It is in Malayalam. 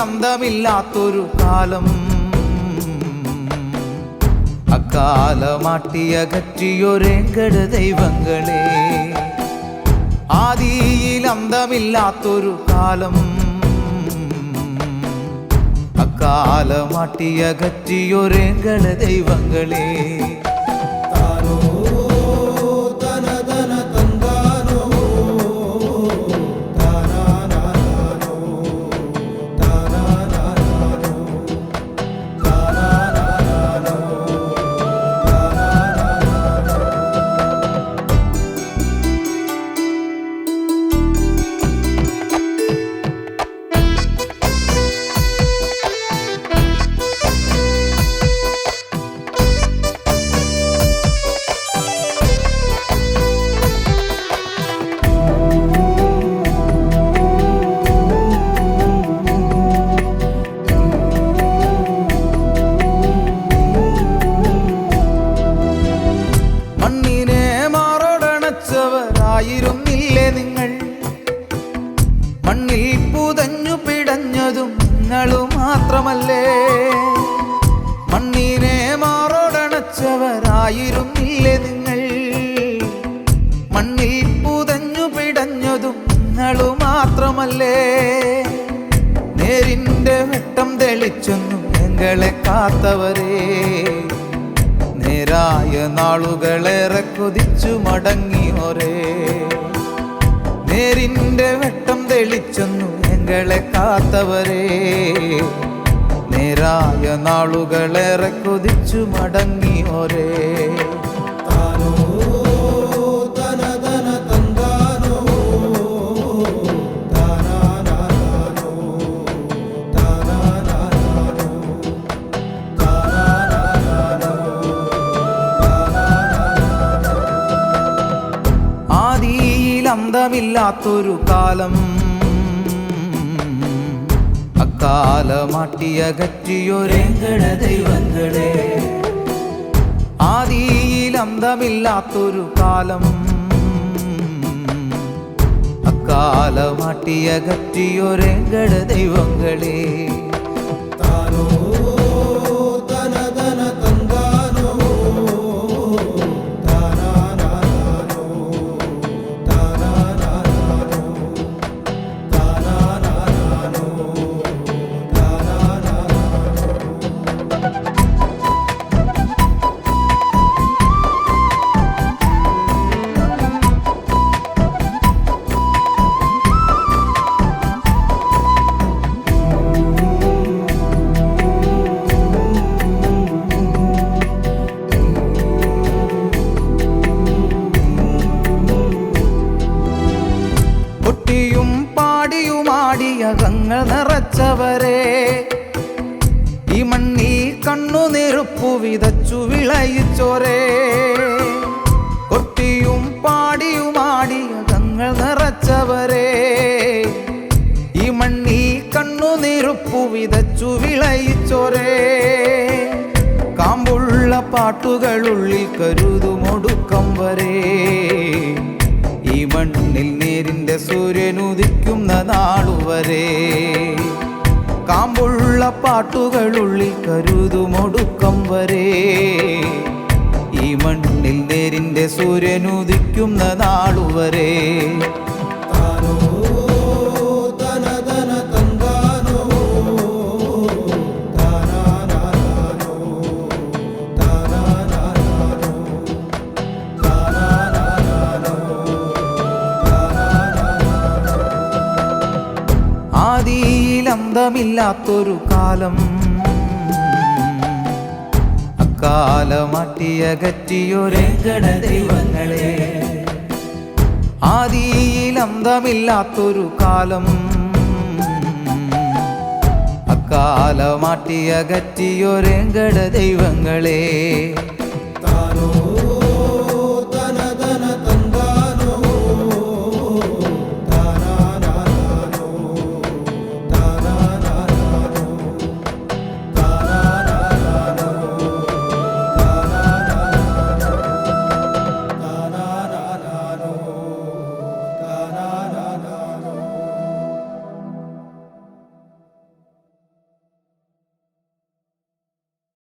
അന്തമില്ലാത്തൊരു കാലം. അക്കാലമാട്ടിയകറ്റിയൊരേങ്കട ദൈവങ്ങളെ. ആദിയിൽ അന്തമില്ലാത്തൊരു കാലം. അക്കാലമാട്ടിയകറ്റിയൊരേങ്കട ദൈവങ്ങളെ. മാറോടണച്ചവരായിരുന്നില്ലേ നിങ്ങൾ? മണ്ണിൽ പുതഞ്ഞു പിടഞ്ഞതും നിങ്ങളു മാത്രമല്ലേ? മണ്ണിനെ മാറോടണച്ചവരായിരുന്നില്ലേ നിങ്ങൾ? മണ്ണിൽ പുതഞ്ഞു പിടഞ്ഞതും നിങ്ങളു മാത്രമല്ലേ? നേരിന്റെ വെട്ടം തെളിച്ചൊന്നും ഞങ്ങളെ കാത്തവരേ. നേരായ നാളുകളേറെ കൊതിച്ചു മടങ്ങിയോരേ നേരിന്റെ വെട്ടം തെളിച്ചൊന്നു ഞങ്ങളെ കാത്തവരേ. നേരായ നാളുകളേറെ കൊതിച്ചു മടങ്ങിയോരേ അന്തമില്ലാത്തൊരു കാലം. അക്കാലമാട്ടിയകറ്റിയൊരേങ്കട ദൈവങ്ങളെ ആദിയിൽ അന്തമില്ലാത്തൊരു കാലം. അക്കാലമാട്ടിയകറ്റിയൊരേങ്കട ദൈവങ്ങളെ. പൊട്ടിയും പാടിയുമാടിയ കങ്ങൾ നിറച്ചവരെ. ഈ മണ്ണി കണ്ണുനിരുപ്പു വിതച്ചു വിളയിച്ചോരേ. കൊട്ടിയും പാടിയുമാടിയ കങ്ങൾ നിറച്ചവരെ. ഈ മണ്ണി കണ്ണുനിരുപ്പു വിതച്ചു വിളയിച്ചോരേ. കാമ്പുള്ള പാട്ടുകളുള്ളിൽ കരുതുമൊടുക്കം വരെ. മണ്ണിൽ നേരിന്റെ സൂര്യനുദിക്കുന്ന നാളുവരെ. കാമ്പുള്ള പാട്ടുകളുള്ളിൽ കരുതുമൊടുക്കം വരെ. ഈ മണ്ണിൽ നേരിന്റെ സൂര്യനുദിക്കുന്ന നാളുവരെ. അന്തമില്ലാത്തൊരു കാലം. അക്കാലമാട്ടിയകറ്റിയൊരേങ്കട ദൈവങ്ങളെ. ആദിയിൽ അന്തമില്ലാത്തൊരു കാലം. അക്കാലമാട്ടിയകറ്റിയൊരേങ്കട ദൈവങ്ങളെ.